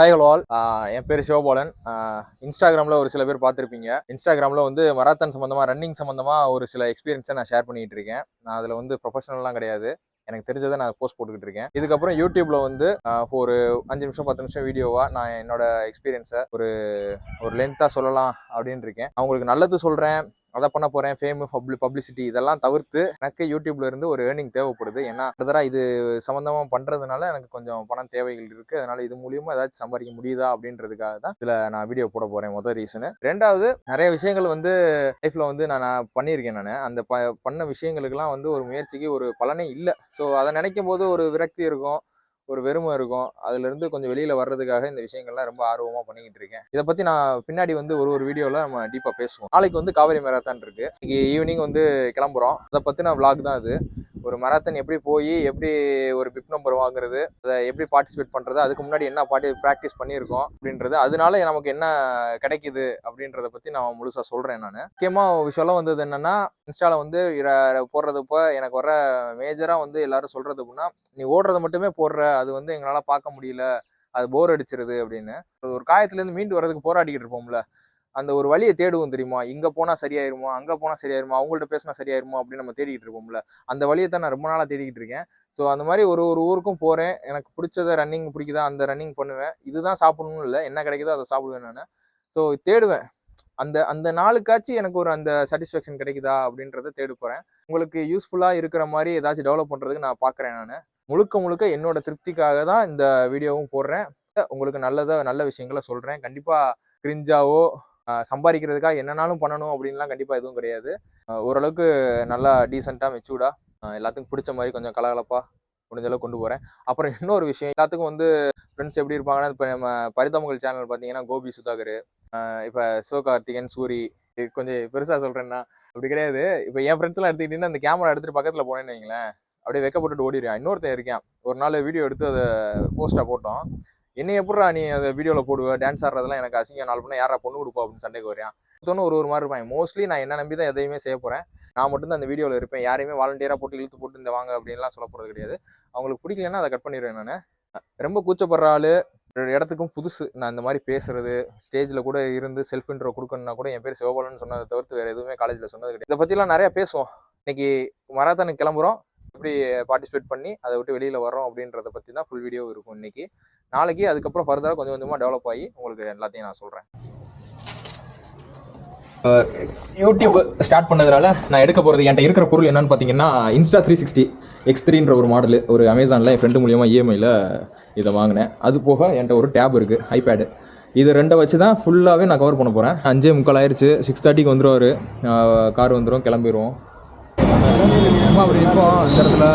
Hi hello all என் பேர் சிவபாலன். இன்ஸ்டாகிராமில் ஒரு சில பேர் பார்த்துருப்பீங்க. இன்ஸ்டாகிராமில் வந்து மராத்தான் சம்மந்தமாக ரன்னிங் சம்மந்தமாக ஒரு சில எக்ஸ்பீரியன்ஸை நான் ஷேர் பண்ணிகிட்டு இருக்கேன். நான் அதில் வந்து ப்ரொஃபஷனல்லாம் கிடையாது. எனக்கு தெரிஞ்சதை நான் போஸ்ட் போட்டுக்கிட்டு இருக்கேன். இதுக்கப்புறம் யூடியூப்ல வந்து ஒரு அஞ்சு நிமிஷம் பத்து நிமிஷம் வீடியோவா நான் என்னோட எக்ஸ்பீரியன்ஸை ஒரு ஒரு லென்த்தாக சொல்லலாம் அப்படின்னு இருக்கேன். அவங்களுக்கு நல்லது சொல்கிறேன் அதை பண்ண போகிறேன் ஃபேமு பப்ளி பப்ளிசிட்டி இதெல்லாம் தவிர்த்து எனக்கு யூடியூப்ல இருந்து ஒரு ஏர்னிங் தேவைப்படுது. ஏன்னா அடுத்ததாக இது சம்மந்தமாக பண்ணுறதுனால எனக்கு கொஞ்சம் பணம் தேவைகள் இருக்குது அதனால் இது மூலியமாக ஏதாச்சும் சம்பாதிக்க முடியுதா அப்படின்றதுக்காக தான் இதில் நான் வீடியோ போட போகிறேன் முதல் ரீசனு ரெண்டாவது நிறைய விஷயங்கள் வந்து லைஃப்பில் வந்து நான் நான் பண்ணியிருக்கேன் நான். அந்த ப பண்ண விஷயங்களுக்கெல்லாம் வந்து ஒரு முயற்சிக்கு ஒரு பலனே இல்லை. ஸோ அதை நினைக்கும் போது ஒரு விரக்தி இருக்கும். ஒரு வெறுமை இருக்கும். அதுல இருந்து கொஞ்சம் வெளியில வர்றதுக்காக இந்த விஷயங்கள்லாம் ரொம்ப ஆர்வமா பண்ணிக்கிட்டு இருக்கேன். இதை பத்தி நான் பின்னாடி வந்து ஒரு ஒரு வீடியோல நம்ம டீப்பா பேசுவோம். நாளைக்கு வந்து காவேரி மேராத்தான் இருக்கு. இன்னைக்கு ஈவினிங் வந்து கிளம்புறோம். அதை பத்தின விளாக் தான் அது ஒரு மராத்தன் எப்படி போய் எப்படி ஒரு பிப் நம்பர் வாங்குறது அதை எப்படி பார்ட்டிசிபேட் பண்ணுறது அதுக்கு முன்னாடி என்ன பாட்டி ப்ராக்டிஸ் பண்ணியிருக்கோம் அப்படின்றது அதனால நமக்கு என்ன கிடைக்குது அப்படின்றத பற்றி நான் முழுசா சொல்கிறேன் நான். முக்கியமாக விஷயம்லாம் வந்தது என்னென்னா இன்ஸ்டாவில் வந்து போடுறதுப்போ எனக்கு வர மேஜராக வந்து எல்லாரும் சொல்கிறது அப்படின்னா நீ ஓடுறது மட்டுமே போடுற அது வந்து எங்களால் பார்க்க முடியல அது போர் அடிச்சிருது அப்படின்னு. ஒரு காயத்துலேருந்து மீண்டு வர்றதுக்கு போராடிக்கிட்டு இருப்போம்ல அந்த ஒரு வழியை தேடுவோம் தெரியுமா? இங்க போனா சரியாயிருமா? அங்க போனா சரியாயிருமா? அவங்கள்ட்ட பேசினா சரியாயிருமா? அப்படின்னு நம்ம தேடிக்கிட்டு இருப்போம்ல. அந்த வழியை தான் நான் ரொம்ப நாளா தேடிக்கிட்டு இருக்கேன். ஸோ அந்த மாதிரி ஒரு ஒரு ஊருக்கும் போறேன். எனக்கு பிடிச்சத ரன்னிங் பிடிக்குதா? அந்த ரன்னிங் பண்ணுவேன். இதுதான் சாப்பிடணும்னு இல்லை. என்ன கிடைக்குதோ அதை சாப்பிடுவேன் நான். ஸோ தேடுவேன். அந்த அந்த நாளுக்காச்சும் எனக்கு ஒரு அந்த சாட்டிஸ்ஃபேக்ஷன் கிடைக்குதா? அப்படின்றத தேடி போறேன். உங்களுக்கு யூஸ்ஃபுல்லா இருக்கிற மாதிரி ஏதாச்சும் டெவலப் பண்றதுக்கு நான் பாக்குறேன் நான். முழுக்க முழுக்க என்னோட திருப்திக்காக தான் இந்த வீடியோவும் போடுறேன். உங்களுக்கு நல்லதை நல்ல விஷயங்களை சொல்கிறேன் கண்டிப்பாக கிரிஞ்சாவோ சம்பாதிக்கிறதுக்காக என்னன்னாலும் பண்ணணும் அப்படின்லாம் கண்டிப்பாக எதுவும் கிடையாது. ஓரளவுக்கு நல்லா டீசெண்டாக மெச்சூர்டாக எல்லாத்துக்கும் பிடிச்ச மாதிரி கொஞ்சம் கலகலப்பாக முடிஞ்சளவு கொண்டு போகிறேன் அப்புறம் இன்னொரு விஷயம் எல்லாத்துக்கும் வந்து ஃப்ரெண்ட்ஸ் எப்படி இருப்பாங்கன்னா இப்போ நம்ம பரிதமங்கள் சேனல் பார்த்தீங்கன்னா கோபி சுதாகர் இப்போ சிவகார்த்திகன் சூரி இது கொஞ்சம் பெருசாக சொல்கிறேன்னா அப்படி கிடையாது. இப்போ என் ஃப்ரெண்ட்ஸ்லாம் எடுத்துக்கிட்டீங்கன்னா அந்த கேமரா எடுத்துகிட்டு பக்கத்தில் போனேன்னு வைங்களேன் அப்படியே வெக்கப்பட்டுட்டு ஓடிடுவேன் இன்னொருத்தன் இருக்கேன். ஒரு நாள் வீடியோ எடுத்து அதை போஸ்ட்டாக போட்டோம். என்னை எப்படிடா நீ அந்த வீடியோவில் போடுவ? டான்ஸ் ஆடுறதெல்லாம் எனக்கு அசிங்கம். நாலு பண்ண யாரா பொண்ணு கொடுப்பா அப்படின்னு சண்டைக்கு வரையான் ஒருத்தவனும் ஒரு ஒரு மாதிரி இருப்பேன் மோஸ்ட்லி நான் என்ன நம்பி தான் எதையுமே செய்ய போகிறேன் நான் மட்டும் தான் அந்த வீடியோவில் இருப்பேன். யாரையுமே வாலண்டியராக போட்டு இழுத்து போட்டு இந்த வாங்க அப்படின்லாம் சொல்ல போகிறது கிடையாது. அவங்களுக்கு பிடிக்கலன்னா அதை கட் பண்ணிடுவேன் நான். ரொம்ப கூச்சப்படுற ஆளு இடத்துக்கும் புதுசு. நான் இந்த மாதிரி பேசுறது ஸ்டேஜில் கூட இருந்து செல்ஃப் இன்ட்ரோ கொடுக்கணும்னா கூட என் பேர் சிவபாலன் சொன்னதை தவிர்த்து வேறு எதுவுமே காலேஜில் சொன்னது கிடையாது. இதை பற்றிலாம் நிறையா பேசுவோம். இன்னைக்கு மராத்தானுக்கு கிளம்புறோம். எப்படி பார்ட்டிசிபேட் பண்ணி அதை விட்டு வெளியில் வரோம் அப்படின்றத பற்றி தான் ஃபுல் வீடியோ இருக்கும் இன்னைக்கு. நாளைக்கு அதுக்கப்புறம் ஃபர்தராக கொஞ்சம் கொஞ்சமாக டெவலப் ஆகி உங்களுக்கு எல்லாத்தையும் நான் சொல்கிறேன் யூடியூப் ஸ்டார்ட் பண்ணதுனால நான் எடுக்க போகிறது என்கிட்ட இருக்கிற பொருள் என்னன்னு பார்த்தீங்கன்னா இன்ஸ்டா த்ரீ சிக்ஸ்டி எக்ஸ் த்ரீன்ற ஒரு மாடல் ஒரு அமேசானில் என் ஃப்ரெண்டு மூலியமாக இஎம்ஐயில் இதை வாங்கினேன். அது போக என்கிட்ட ஒரு டேப் இருக்குது ஐபேடு இது ரெண்டை வச்சு தான் ஃபுல்லாகவே நான் கவர் பண்ண போகிறேன் அஞ்சே முக்கால் ஆயிடுச்சு சிக்ஸ் தேர்ட்டிக்கு வந்துருவார். கார் வந்துடும் கிளம்பிடுவோம் இருப்போம் இந்த இடத்துல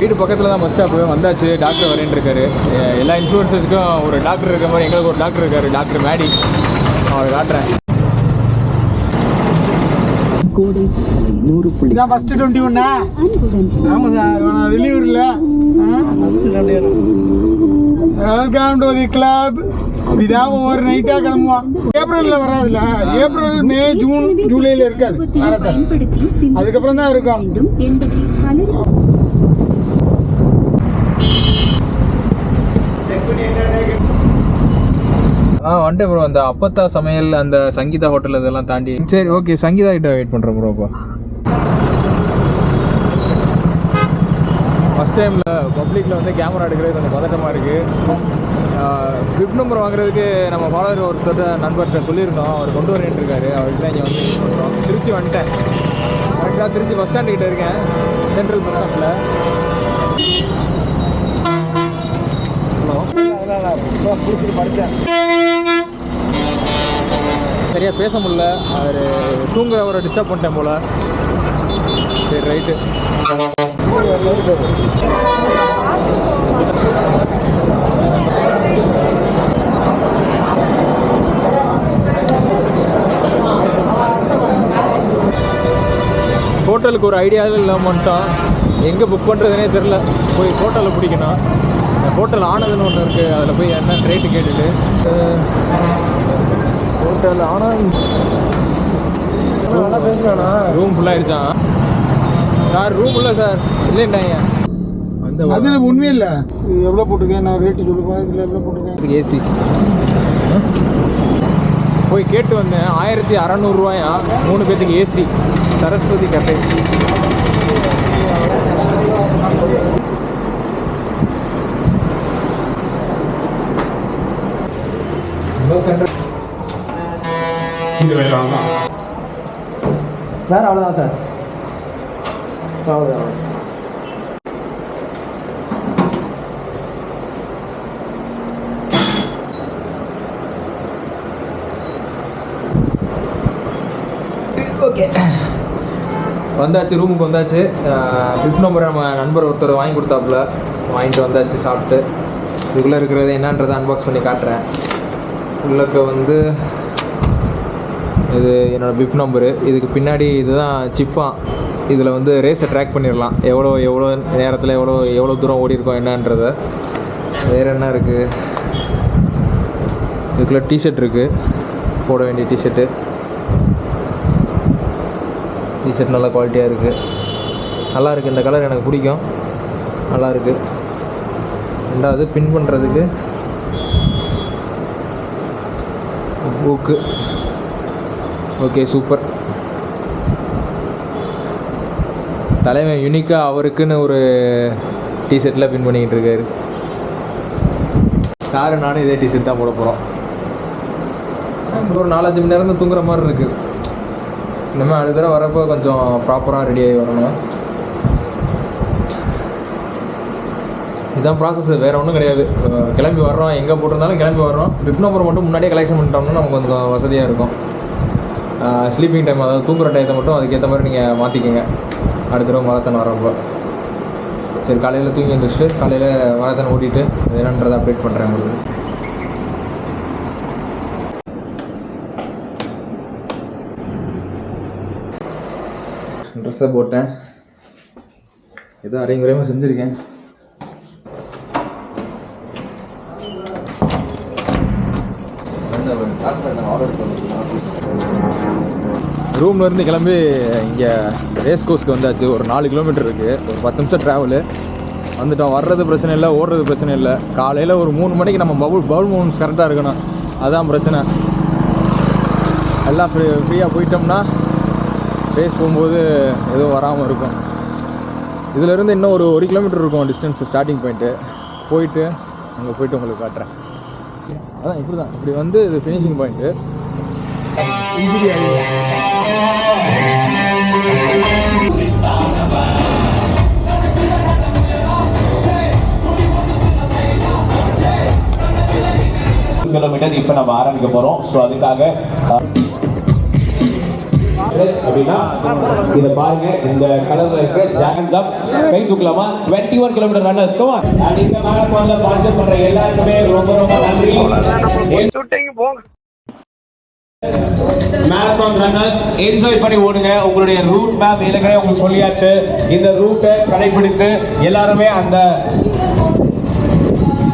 வீடு பக்கத்தில் தான் பஸ் ஸ்டாப்பு வந்தாச்சு. டாக்டர் வரேன் இருக்காரு. எல்லா இன்ஃப்ளூயன்சர்ஸ்க்கும் ஒரு டாக்டர் இருக்கிற மாதிரி எங்களுக்கு ஒரு டாக்டர் இருக்காரு டாக்டர் மேடி அவரை காட்டுறேன். இதான் ஃபர்ஸ்ட் டுவெண்ட்டி ஒன்னா ஆமா சார் நான் வெளியூர்ல. வெல்கம் டு தி கிளப் இதான் ஒவ்வொரு நைட்டா கிளம்புவோம் ஏப்ரல்ல வராதுல்ல. ஏப்ரல் மே ஜூன் ஜூலைல இருக்காது. அதுக்கப்புறம் தான் இருக்கும். ஆ ப்ரோ அந்த அப்பத்தா சமையல் அந்த சங்கீதா ஹோட்டல் இதெல்லாம் தாண்டி. சரி ஓகே சங்கீதா கிட்ட வெயிட் பண்ணுறேன் ப்ரோ இப்போ ஃபஸ்ட் டைமில் பப்ளிக்கில் வந்து கேமரா எடுக்கிறது கொஞ்சம் பதட்டமாக இருக்குது ஃபிப் நம்பர் வாங்குறதுக்கு நம்ம ஃபாலோவர் ஒருத்தர் நண்பர்கிட்ட சொல்லியிருந்தோம். அவர் கொண்டு வரேன் இருக்காரு அவர்கிட்ட இங்கே வந்து பண்ணுறோம் திருச்சி வந்துட்டேன். கரெக்டாக திருச்சி பஸ் ஸ்டாண்டு கிட்ட இருக்கேன். சென்ட்ரல் பஸ் ஸ்டாண்டில் ஹலோ பிடிச்சிட்டு படித்தேன் சரியா பேச முடில அவர் தூங்குறவரை டிஸ்டர்ப் பண்ணிட்டேன் போல. சரி ரைட்டு ஹோட்டலுக்கு ஒரு ஐடியாவே இல்லாமல் வந்துட்டோம் எங்கே புக் பண்ணுறதுனே தெரில போய் ஹோட்டலில் பிடிக்கணும். ஹோட்டல் ஆனதுன்னு ஒன்று இருக்குது அதில் போய் என்ன ரேட்டு கேட்டுட்டு. ஹோட்டல். ஆனந்த் நல்லா பேசுகிறானா ரூம் ஃபுல்லாகிடுச்சான் சார் ரூம் இல்லை சார். இல்லைன்டாங்க அது உண்மையே இல்லை. இது எவ்வளோ போட்டிருக்கேன்? நான் ரேட்டு சொல்லுப்பா இதில் எவ்வளோ போட்டிருக்கேன்? ஏசி போய் கேட்டு வந்தேன். ஆயிரத்தி அறநூறுவாயா மூணு பேர்த்துக்கு ஏசி சரஸ்வதி கஃபே வேறு அவ்வளோதான் சார். அவ்வளோதான் ஓகே வந்தாச்சு ரூமுக்கு வந்தாச்சு. ஃபிஃப்ட் நம்பர் நம்ம நண்பர் ஒருத்தர் வாங்கி கொடுத்தாப்புல. வாங்கிட்டு வந்தாச்சு சாப்பிட்டு. இதுக்குள்ளே இருக்கிறது என்னன்றதை அன்பாக்ஸ் பண்ணி காட்டுறேன். உள்ளக்க வந்து இது என்னோடய பிப் நம்பரு இதுக்கு பின்னாடி இதுதான் சிப்பான் இதில் வந்து ரேஸை ட்ராக் பண்ணிடலாம் எவ்வளோ எவ்வளோ நேரத்தில் எவ்வளோ எவ்வளோ தூரம் ஓடிருக்கோம் என்னன்றத. என்னன்றதை வேறு என்ன இருக்குது இதுக்குள்ளே டிஷர்ட் இருக்குது போட வேண்டிய டிஷர்ட்டு டிஷர்ட் நல்ல குவாலிட்டியாக இருக்குது நல்லா இருக்குது இந்த கலர் எனக்கு பிடிக்கும். நல்லா இருக்குது ரெண்டாவது பின் பண்ணுறதுக்கு புக்கு ஓகே சூப்பர் தலைவன் யூனிக்காக அவருக்குன்னு ஒரு டிஷர்ட்டில் பின் பண்ணிக்கிட்டு இருக்காரு. சாரு நானும் இதே டிஷர்ட் தான் போட போகிறோம் ஒரு நாலஞ்சு மணி நேரம் தான் தூங்குற மாதிரி இருக்குது இனிமேல் அடுத்த தடவை வரப்போ கொஞ்சம் ப்ராப்பராக ரெடி ஆகி வரணும். இதுதான் ப்ராசஸ் வேறு ஒன்றும் கிடையாது. கிளம்பி வர்றோம். எங்கே போட்டிருந்தாலும் கிளம்பி வர்றோம். பிப் நம்பர் மட்டும் முன்னாடியே கலெக்ஷன் பண்ணிட்டோம்னா நமக்கு கொஞ்சம் வசதியாக இருக்கும். ஸ்லீப்பிங் டைம் அதாவது தூங்குற டயத்தை மட்டும் அதுக்கேற்ற மாதிரி நீங்கள் மாற்றிக்கோங்க அடுத்த தடவை மரத்தன் வரப்போ சரி காலையில் தூங்கி எழுந்திரிச்சிட்டு காலையில் மரத்தன் ஓட்டிட்டு அது என்னன்றதை அப்டேட் பண்ணுறேன் உங்களுக்கு. ட்ரெஸ்ஸை போட்டேன். ஏதோ அரைங்குறையமாக செஞ்சுருக்கேன். ஆர்டர் ரூம்லேருந்து கிளம்பி இங்கே ரேஸ் கோர்ஸ்க்கு வந்தாச்சு. ஒரு நாலு கிலோமீட்டர் இருக்குது ஒரு பத்து நிமிஷம் ட்ராவலு வந்துட்டோம். வர்றது பிரச்சனை இல்லை ஓடுறது பிரச்சனை இல்லை. காலையில் ஒரு மூணு மணிக்கு நம்ம பவுல் பவுல் மூணு கரெக்டாக இருக்கணும். அதுதான் பிரச்சனை. எல்லாம் ஃப்ரீ ஃப்ரீயாக போயிட்டோம்னா ரேஸ் போகும்போது எதுவும் வராமல் இருக்கும். இதிலேருந்து இன்னும் ஒரு ஒரு கிலோமீட்டர் இருக்கும் டிஸ்டன்ஸ் ஸ்டார்டிங் பாயிண்ட்டு போயிட்டு அங்கே போயிட்டு உங்களுக்கு காட்டுறேன். அதான் இப்படி தான் இப்படி வந்து இது ஃபினிஷிங் பாயிண்ட்டு இன்ஜுரி கிலோமீட்டர் இப்போ நம்ம ஆரம்பிக்க போறோம். ஸோ அதுக்காக அப்படின்னா பாருங்க. இந்த கலர்ல இருக்கிற ஜான்ஸ் அப் கை தூக்கலாமா? 21 ஒன் கிலோமீட்டர் ரன்னர்ஸ் அண்ட் இந்த மேரத்தான்ல பார்சல் பண்ற எல்லாருக்குமே ரொம்ப ரொம்ப நன்றி. மேரத்தான் ரன்னர்ஸ் என்ஜாய் பண்ணி ஓடுங்க. உங்களுடைய ரூட் மேப் ஏற்கனவே உங்களுக்கு சொல்லியாச்சு. இந்த ரூட்டை கடைபிடித்து எல்லாருமே அந்த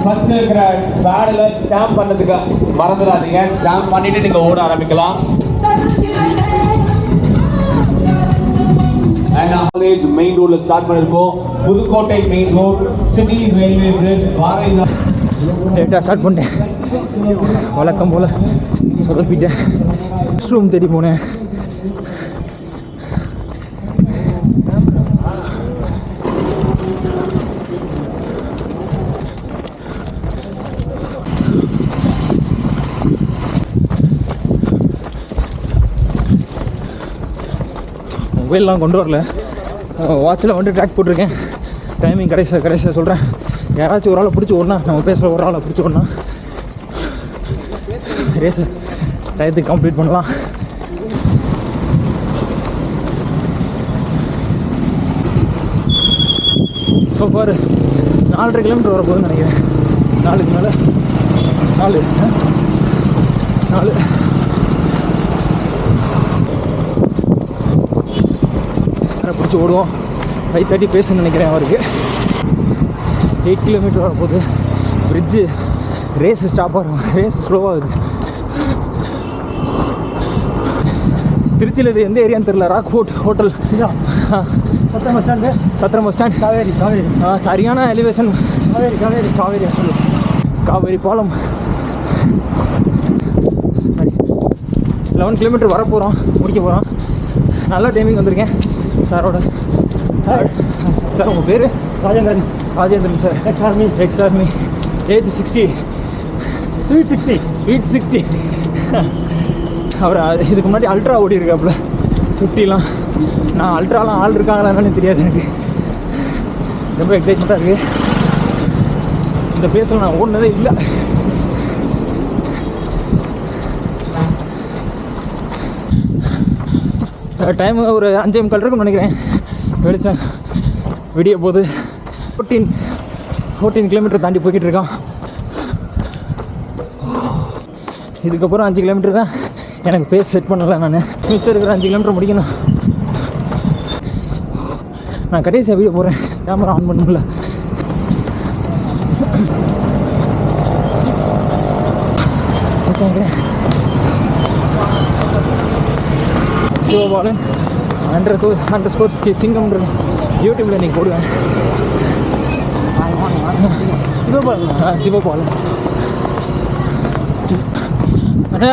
ஃபர்ஸ்ட் இருக்கிற பேடில் ஸ்டாம்ப் பண்ணதுக்கு மறந்துடாதீங்க. ஸ்டாம்ப் பண்ணிட்டு நீங்கள் ஓட ஆரம்பிக்கலாம். அண்ட் காலேஜ் மெயின் ரோட்ல ஸ்டார்ட் பண்ணிருக்கோம் Pudukkottai main road city railway bridge லேட்டாக ஸ்டார்ட் பண்ணிட்டேன். வழக்கம் போல் சொதப்பிட்டேன். ரூம் தேடி போனேன் மொபைல்லாம் கொண்டு வரல. வாட்சில் வந்து ட்ராக் போட்டிருக்கேன். டைமிங் கடைசியாக கடைசியாக சொல்கிறேன் யாராச்சும் ஒரு ஆளை பிடிச்சி ஓடனா நம்ம பேசுகிற ஒரு ஆளை பிடிச்சி ஓடனா. ரேஸ் டயத்துக்கு கம்ப்ளீட் பண்ணலாம். ஸோ பாரு நாலரை கிலோமீட்டர் வரப்போகுதுன்னு நினைக்கிறேன். நாலுக்கு மேலே. நாலு நாலு. பிடிச்சி ஓடுவோம். ஃபைவ் தேர்ட்டி பேசுன்னு நினைக்கிறேன் அவருக்கு. எயிட் கிலோமீட்டர் வரப்போகுது. பிரிட்ஜு ரேஸ் ஸ்டாப் ஆகும் ரேஸ் ஸ்லோவாகுது திருச்சியில் இது எந்த ஏரியான்னு தெரியல. Rock fort hotel Chathiram bus stand Chathiram bus stand Kaveri Kaveri. சரியான எலிவேஷன் காவேரி காவேரி காவேரி. காவேரி பாலம். லெவன் கிலோமீட்டர் வர போகிறோம் முடிக்க போகிறோம் நல்ல டைமிங் வந்திருக்கேன். சாரோட சார் உங்கள் பேர்? Rajendran. Rajendran sir ex army ex army age sixty sweet sixty sweet sixty அவர் அது- இதுக்கு முன்னாடி அல்ட்ரா ஓடி இருக்காப்புல ஃபிஃப்டிலாம் நான் அல்ட்ராலாம் ஆள் இருக்காங்களா தெரியாது எனக்கு. ரொம்ப எக்ஸைட்மெண்ட்டாக இருக்குது இந்த பேஸில் நான் ஓடினதே இல்லை. டைம் ஒரு அஞ்சே முக்கால் இருக்கும்னு நினைக்கிறேன். வெளிச்சம் விடிய போது. ஃபோர்டீன் ஃபோர்டீன் கிலோமீட்டர் தாண்டி போய்கிட்டு இருக்கான். இதுக்கப்புறம் அஞ்சு கிலோமீட்டர் தான். எனக்கு பேஸ் செட் பண்ணலை நான். மிச்சம் இருக்கிற அஞ்சு கிலோமீட்டர் முடிக்கணும். நான் கடைசியாக வீடியோ போகிறேன் கேமரா ஆன் பண்ணல Sivabalan under go under scores K சிங்கம்ன்ற யூடியூப்பில் நீங்கள் போடுவேன். சிவபாலன் சிவபாலன் அண்ணா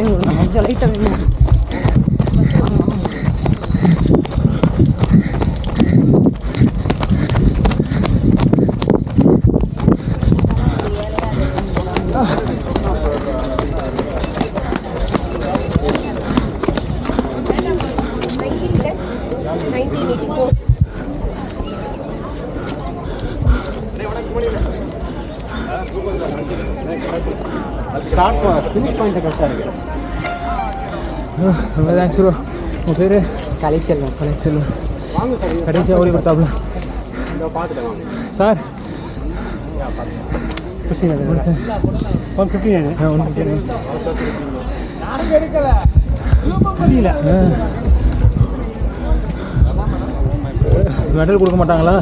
இது வந்து கொஞ்சம் லைட்டாக வேணும் ஸ்டார்ட் ஃபினிஷ் பாயிண்ட் கரெக்டாக இருக்கு ரொம்ப தேங்க்ஸ் ப்ரோ உங்கள் பேர் கலை செல்வம் கலை செல்வம் கடைசியாக ஓடி கொடுத்தாப்புல சார் ஒன் ஃபிஃப்டி நைன் ஒன்று புரியல மெடல் கொடுக்க மாட்டாங்களா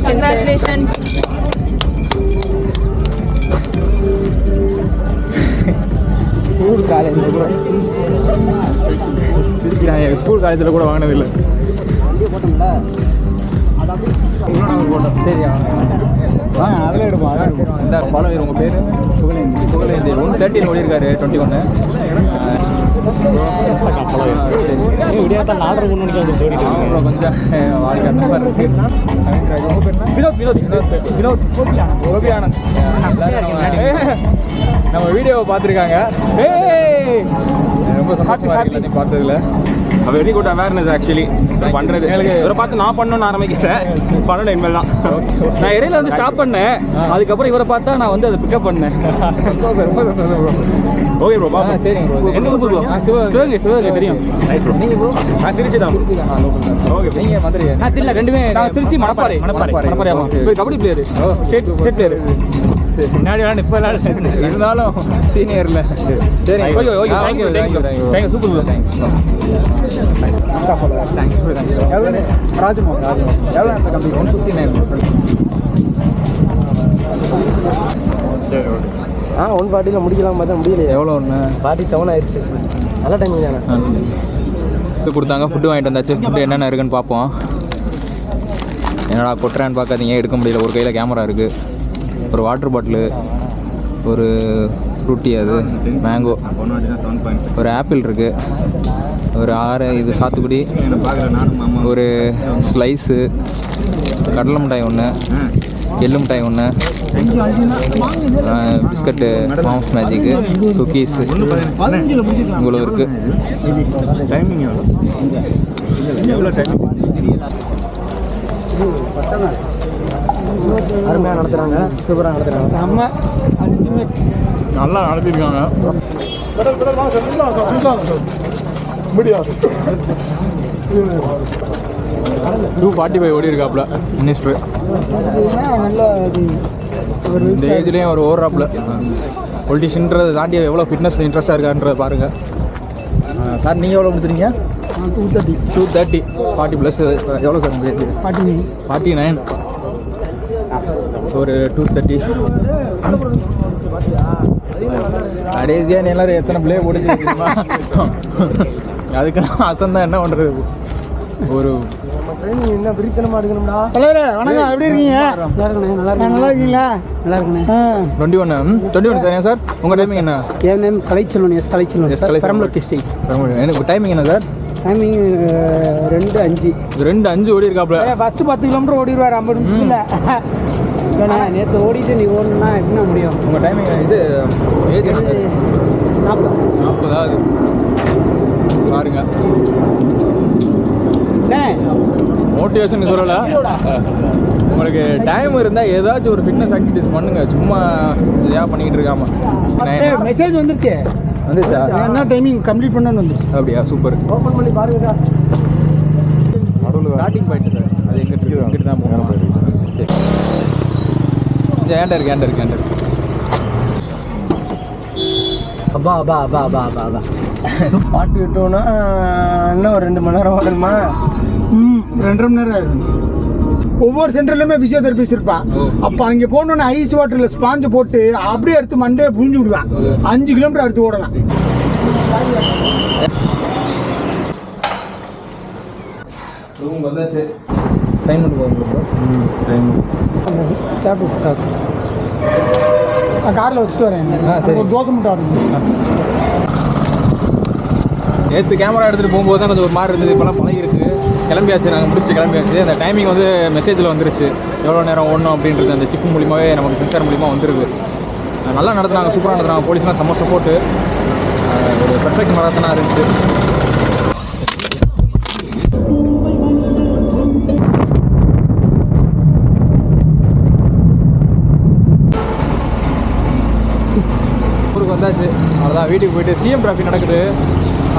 Congratulations. ஸ்கூல் காலேஜில் கூட சிரிக்கிறாங்க ஸ்கூல் காலேஜில் கூட வாங்கினதில்லை சரி வாங்க அதில் எடுப்போம். அதான் இந்த படம் உங்கள் பேர்? புகழேந்தி. புகழேந்தி ஒன் தேர்ட்டின் ஓடிருக்காரு டுவெண்ட்டி ஒன்று விடியாத்தான் நாலரை மூணு மணிக்கு வந்து கொஞ்சம் வாழ்க்கை அந்த மாதிரி இருக்கு? வினோத் வினோத் வினோத் வினோத் கோபியானந்த் எல்லாரும் நம்ம- நம்ம வீடியோவை பார்த்துருக்காங்க. ரொம்ப சந்தோஷமா இருக்கு எல்லாத்தையும் பார்த்ததுல. வெரி குட் அவேர்னஸ் ஆக்சுவலி பண்றது. இவரை பார்த்து நான் பண்ணணும்னு ஆரம்பிக்கிறேன். பண்ணணும் இனிமேல் தான். நான் இடையில வந்து ஸ்டாப் பண்ணேன். அதுக்கப்புறம் இவரை பார்த்தா நான் வந்து அதை பிக்கப் பண்ணேன். சந்தோஷம் ரொம்ப சந்தோஷம் ப்ரோ ஓகே ப்ரோ பாப்பா சரிங்க ப்ரோ என்ன ஊர் bro? சிவகங்கை சிவகங்கை தெரியும். ப்ரோ நான் திருச்சி தான். ஓகே நீங்கள் மதுரை நான் தெரியல ரெண்டுமே நான் திருச்சி மணப்பாறை. மணப்பாறை. மணப்பாறை. ஆமா. Kabaddi player state state player சரி. முன்னாடி விளாண்டு இப்போ விளாண்டு இருந்தாலும் சீனியரில் சரி. Okay, okay. You. Thank you, super bro. Thanks எவ்வளோ ராஜமோகன் ராஜமோகன் எவ்வளோ நேரத்தில் complete one fifty nine ah one ஃபார்ட்டியில் முடிக்கலாம் பார்த்தா முடியலையே. எவ்வளோ ஒன்று ஃபார்ட்டி செவன் ஆயிடுச்சு. நல்ல டைமிங் தானே. இது கொடுத்தாங்க ஃபுட்டு வாங்கிட்டு வந்தாச்சு. ஃபுட்டு என்னென்ன இருக்குன்னு பார்ப்போம். என்னடா கொட்டுறான்னு பார்க்காதீங்க. எடுக்க முடியல. ஒரு கையில் கேமரா இருக்குது ஒரு வாட்டர் பாட்டிலு ஒரு ஃப்ரூட்டி அது மேங்கோ ஒரு ஆப்பிள் இருக்குது ஒரு ஆறு இது சாத்துக்குடி ஒரு ஸ்லைஸு கடலை மிட்டாய் ஒன்று எள்ளு மிட்டாய் ஒன்று பிஸ்கட்டு மாம்ஸ் மேஜிக்கு குக்கீஸு இவ்வளோ இருக்குது அருமையாக நடத்துகிறாங்க சூப்பராக நடத்துகிறாங்க நம்ம அல்டிமேட் நல்லா நடத்திருக்காங்க. டூ ஃபார்ட்டி ஃபைவ் ஓடி இருக்காப்புல மினிஸ்டர் நல்ல இந்த ஏஜ்லேயும் அவர் ஓடுறாப்புல. பொலிட்டிஷியன்றதை தாண்டி எவ்வளோ ஃபிட்னஸ் இன்ட்ரெஸ்ட்டாக இருக்கான்றதை பாருங்கள் சார் நீங்கள் எவ்வளோ கொடுத்துறீங்க two thirty two thirty forty plus எவ்வளோ சார் ஃபார்ட்டி ஃபார்ட்டி நைன் ஒரு டூ தேர்ட்டி கடைசியாக எல்லாரும் எத்தனை பிளே போட்டு தெரியுமா? அதுக்கெல்லாம் அசந்தா என்ன பண்ணுறது ஒரு என்ன தலைவரே வணக்கம். எப்படி இருக்கீங்க? நல்லா இருக்கீங்களா? டுவெண்ட்டி ஒன்று டுவெண்ட்டி ஒன் சார் சார் உங்கள் டைமிங் என்ன? என் name Kalaiselvan S Kalaiselvan S Kalaiselvan. Perambalur district எனக்கு டைமிங் என்ன சார் டைமிங் ரெண்டு அஞ்சு. ரெண்டு அஞ்சு ஓடி இருக்காப்புல. ஃபஸ்ட்டு பத்து கிலோமீட்டர் ஓடிடுவார் ஐம்பது நிமிஷத்தில். ஏன்னா நேற்று ஓடிட்டு நீ ஓடணும்னா என்ன முடியும்? உங்கள் டைமிங் இது ஏஜ் சார் நாற்பது நாற்பதாவது பாருங்க. மோட்டிவேஷன் சொல்லலை. உங்களுக்கு டைம் இருந்தால் ஏதாச்சும் ஒரு ஃபிட்னஸ் ஆக்டிவிட்டிஸ் பண்ணுங்க. சும்மா இதாக பண்ணிக்கிட்டு இருக்காம. மெசேஜ் வந்துருச்சு. வந்துச்சா? என்ன டைமிங் கம்ப்ளீட் பண்ணணும்னு வந்துச்சு. அப்படியா? சூப்பர். ஓப்பன் பண்ணி பாருங்கடா ஸ்டார்டிங் பாயிண்ட் சார் அது எங்கே இருக்கு? இங்கிட்டு தான் போகணும். சரி. இருக்கு ஏன்டா இருக்கு அப்பா அப்பா அப்பா அப்பா அப்பா அப்பா. பாட்டு விட்டோன்னா இன்னும் ஒரு ரெண்டு மணி நேரம் ஓடணுமா? ம் ரெண்டரை மணி நேரம் ஆயிடும் ஒவ்வொரு சென்டர்லையுமே ஃபிசியோதெரபிஸ்ட் இருப்பான். அப்போ அங்கே போனோன்னே ஐஸ் வாட்டரில் ஸ்பாஞ்சு போட்டு அப்படியே எடுத்து மண்டையை புழிஞ்சு விடுவான் அஞ்சு கிலோமீட்டர் எடுத்து ஓடலாம். சாப்பிட்டு சாப்பிட்டு நான் காரில் வச்சுட்டு வரேன். ஒரு தோசை மட்டும் ஆர்டர் நேற்று கேமரா எடுத்துகிட்டு போகும்போது தான் கொஞ்சம் ஒரு மாதிரி இருந்தது. இப்போலாம் பழகிருச்சு கிளம்பியாச்சு நாங்கள் முடிச்சு கிளம்பியாச்சு. அந்த டைமிங் வந்து மெசேஜில் வந்துருச்சு. எவ்வளோ நேரம் ஓடணும் அப்படின்றது அந்த சிப் மூலியமாகவே நமக்கு சென்சார் மூலிமா வந்துருக்கு. நல்லா நடத்துனாங்க சூப்பராக நடத்துனாங்க. போலீஸ்லாம் செம்ம சப்போர்ட்டு ஒரு பெர்ஃபெக்ட் மராத்தனாக இருந்துச்சு. ஊருக்கு வந்தாச்சு. அவ்வளோதான் வீட்டுக்கு போயிட்டு சிஎம் டிராஃபி நடக்குது.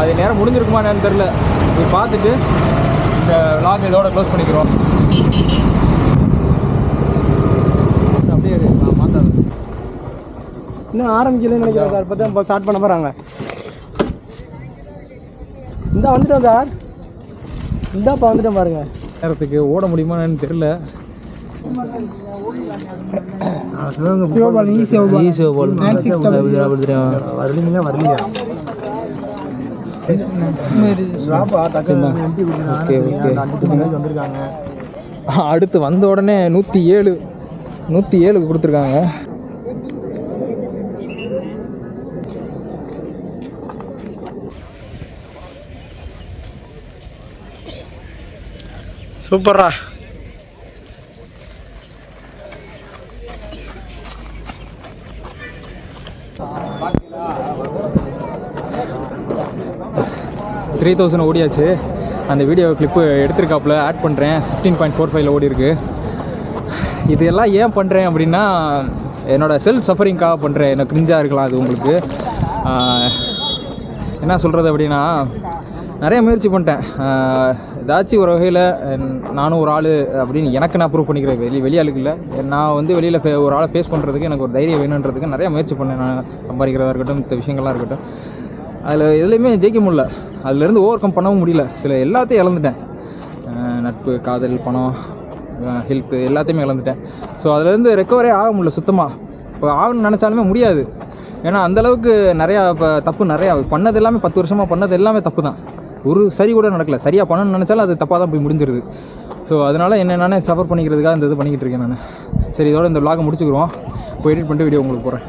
அது நேரம் முடிஞ்சிருக்குமா என்னன்னு தெரில போய் பார்த்துட்டு இந்த vlog இதோட க்ளோஸ் பண்ணிக்கிறோம். அப்படியே மாத்தாது இன்னும் ஆரம்பிக்கலன்னு நினைக்கிறேன் சார். இப்போ தான் ஸ்டார்ட் பண்ண போகிறாங்க இந்த வந்துட்டோம் சார். இந்தாப்பா வந்துட்டோம் பாருங்க. நேரத்துக்கு ஓட முடியுமான்னு தெரில சிவபால் ஈ Sivapal Nine six double zero. வரலீங்களா ஓகே அடுத்து வந்த உடனே நூற்றி ஏழு நூற்றி ஏழுக்கு கொடுத்துருக்காங்க. சூப்பர்ரா. த்ரீ தௌசண்ட் ஓடியாச்சு. அந்த வீடியோ கிளிப்பு எடுத்திருக்காப்புல ஆட் பண்ணுறேன் ஃபிஃப்டீன் பாயிண்ட் ஃபோர் ஃபைவ்ல ஓடி இருக்கு இது எல்லாம் ஏன் பண்ணுறேன் அப்படின்னா என்னோடய செல்ஃப் சஃபரிங்காக பண்ணுறேன் எனக்கு கிரிஞ்சாக இருக்கலாம் அது உங்களுக்கு. என்ன சொல்கிறது அப்படின்னா நிறைய முயற்சி பண்ணிட்டேன். ஏதாச்சும் ஒரு வகையில் நானும் ஒரு ஆள் அப்படின்னு எனக்கு நான் ப்ரூவ் பண்ணிக்கிறேன். வெளி வெளியாளுக்கு இல்லை. நான் வந்து வெளியில் ஒரு ஆளை ஃபேஸ் பண்ணுறதுக்கு எனக்கு ஒரு தைரியம் வேணுன்றதுக்கு நிறைய முயற்சி பண்ணேன். நான் சம்பாதிக்கிறதா இருக்கட்டும் மற்ற விஷயங்கள்லாம் இருக்கட்டும். அதில் எதுலேயுமே ஜெயிக்க முடியல. அதுலேருந்து ஓவர் கம் பண்ணவும் முடியல. சில எல்லாத்தையும் இழந்துட்டேன். நட்பு காதல் பணம் ஹெல்த்து எல்லாத்தையுமே இழந்துட்டேன். ஸோ அதுலேருந்து ரெக்கவரே ஆக முடியல சுத்தமாக இப்போ ஆகணும்னு நினச்சாலுமே முடியாது. ஏன்னா அந்தளவுக்கு நிறையா இப்போ தப்பு நிறையா பண்ணது எல்லாமே பத்து வருஷமாக பண்ணது எல்லாமே தப்பு தான் ஒரு சரி கூட நடக்கல. சரியாக பண்ணணும்னு நினச்சாலும் அது தப்பாக தான் போய் முடிஞ்சிருது. ஸோ அதனால் என்ன நானே சஃபர் பண்ணிக்கிறதுக்காக இந்த இது பண்ணிக்கிட்டு இருக்கேன் நான். சரி இதோட இந்த vlog முடிச்சுக்கிறோம் போய் எடிட் பண்ணிட்டு வீடியோ உங்களுக்கு போகிறேன்